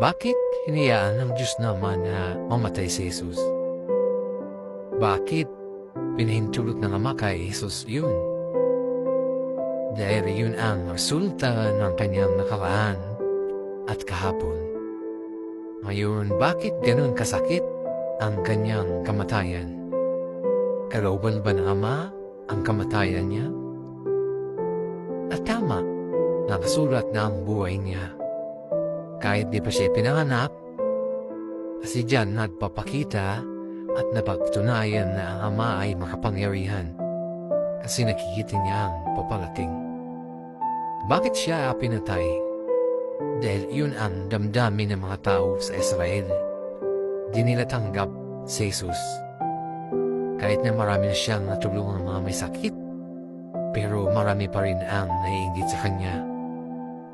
Bakit hinayaan ng Diyos naman na mamatay si Jesus? Bakit pinahintulot ng Ama kay Jesus yun? Dahil yun ang resulta ng kanyang nakaraan at kahapon. Ngayon, bakit ganun kasakit ang kanyang kamatayan? Kalooban ba ng Ama ang kamatayan niya? At tama, nakasulat na ang buhay niya. Kahit di pa siya pinanganak, kasi dyan nagpapakita at napagtunayan na ang Ama ay makapangyarihan kasi nakikita niya ang paparating. Bakit siya pinatay? Dahil yun ang damdamin ng mga tao sa Israel. Di nila tanggap si Jesus. Kahit na marami na siyang natulungan ng mga may sakit, pero marami pa rin ang naiingit sa kanya.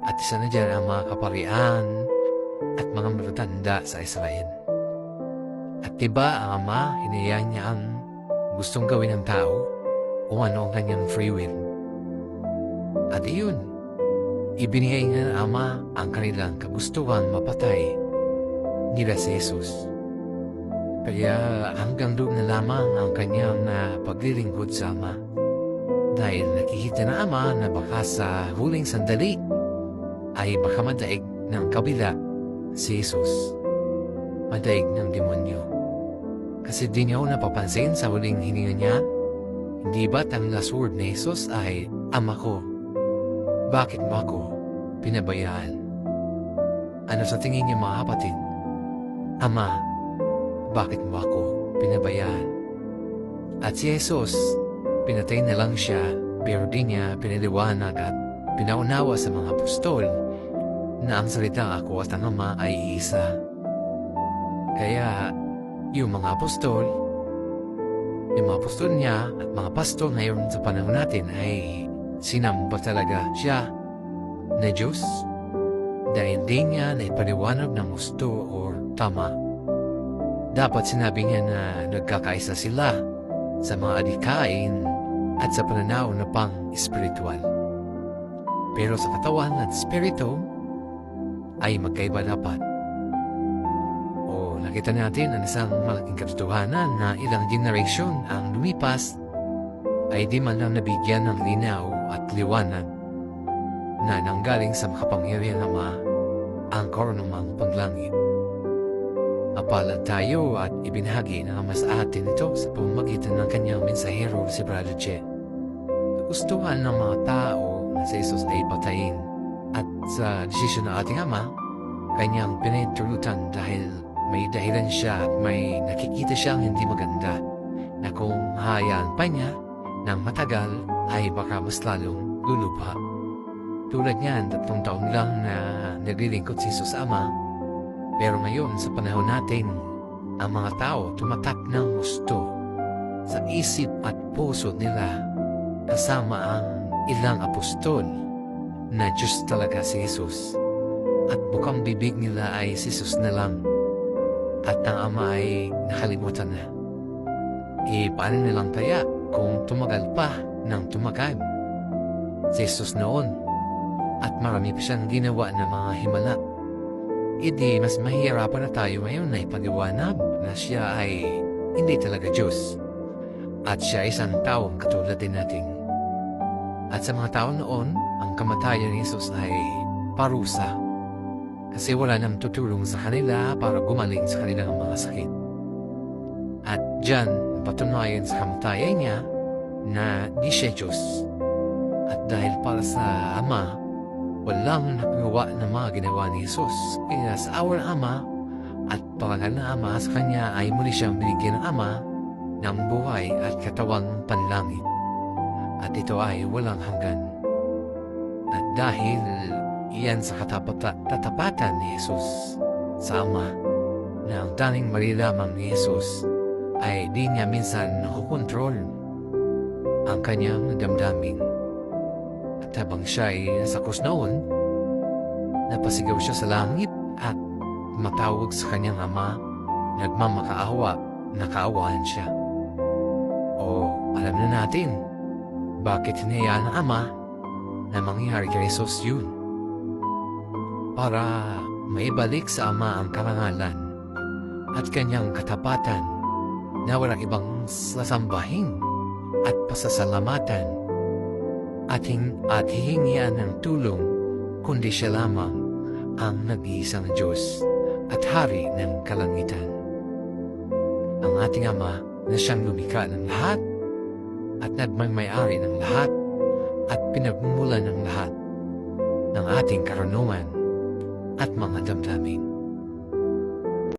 At isa na dyan ang mga kaparian at mga matatanda sa Israel. At diba ang ama, hinayaan niya ang gustong gawin ng tao o ano ang kanyang free will. At iyon, ibinigay niya ng ama ang kanilang kagustuhan mapatay nila si Jesus. Kaya hanggang doon na lamang ang kanyang na paglilingkod sa ama. Dahil nakikita na ama na baka sa huling sandali ay baka madaig ng kabila si Jesus. Madaig ng demonyo. Kasi di niya napapansin sa huling hininga niya Hindi ba't ang last word ni Jesus ay, Ama ko, bakit mo ako pinabayaan? Ano sa tingin niyo mga kapatid? Ama, bakit mo ako pinabayaan? At si Jesus, pinatay na lang siya, pero di niya pinaliwanag at pinaunawa sa mga apostol na ang salita ako at ang Ama ay isa. Kaya, yung mga apostol, yung mga apostol niya at mga pastor ngayon sa panahon natin ay sinamba talaga siya na Diyos dahil di niya na ipaliwanag ng gusto o tama. Dapat sinabi niya na nagkakaisa sila sa mga adikain at sa pananaw na pang espiritual. Pero sa katawan at espiritu ay magkaiba dapat. O nakita natin ang isang malaking katotohanan na ilang generation ang lumipas ay di man lang nabigyan ng linaw at liwanag na nanggaling sa makapangyarihan Ama ang koronumang paglangit. Apalad tayo at ibinahagi ng Ama sa atin ito sa pamamagitan ng kanyang mensahero si Brother Che. Gustuhan ng mga tao na si Jesus ay patayin at sa desisyon ng ating Ama, kanyang pinahintulutan dahil may dahilan siya at may nakikita siyang hindi maganda na kung hayaan pa niya ng matagal ay baka mas lalong lulubha. Tulad niyan, tatlong taon lang na naglilingkod si Jesus Ama. Pero ngayon, sa panahon natin, ang mga tao tumatak ng gusto sa isip at puso nila kasama ang ilang apostol na Diyos talaga si Jesus. At bukang bibig nila ay si Jesus na lang. At ang Ama ay nakalimutan na. E paano nilang kaya kung tumagal pa ng tumagal? Si Jesus noon at marami pa siyang ginawa ng mga himala. Idi mas mahihirapan na tayo ngayon na ipaliwanag na siya ay hindi talaga Diyos. At siya ay isang taong katulad din natin. At sa mga tao noon, ang kamatayan ni Jesus ay parusa. Kasi wala nang tutulong sa kanila para gumaling sa kanilang mga sakit. At dyan, patunayan sa kamatayan niya na di siya Diyos. At dahil para sa Ama, walang nakagawa ng mga ginawa ni Jesus. Kaya sa awa ng Ama at pangalan ng Ama sa Kanya ay muli siyang binigyan ng Ama ng buhay at katawang panlangit. At ito ay walang hanggan. At dahil iyan sa katapata, tatapatan ni Jesus sa Ama na ang tanging mali lamang ni Jesus ay di niya minsan nakukontrol ang kanyang damdamin. At habang siya ay nasa krus noon, napasigaw siya sa langit at matawag sa kanyang ama, nagmamakaawa, nakaawaan siya. O alam na natin, bakit hinayaan ng ama na mangyari kay Jesus yun? Para may balik sa Ama ang karangalan at kanyang katapatan na walang ibang sasambahin at pasasalamatan at, hing, at hihingian ng tulong kundi siya lamang ang nag-iisang Diyos at Hari ng Kalangitan. Ang ating Ama na siyang lumikha ng lahat at nagmay-ari ng lahat at pinagmumulan ng lahat ng ating karunungan at mga damdamin.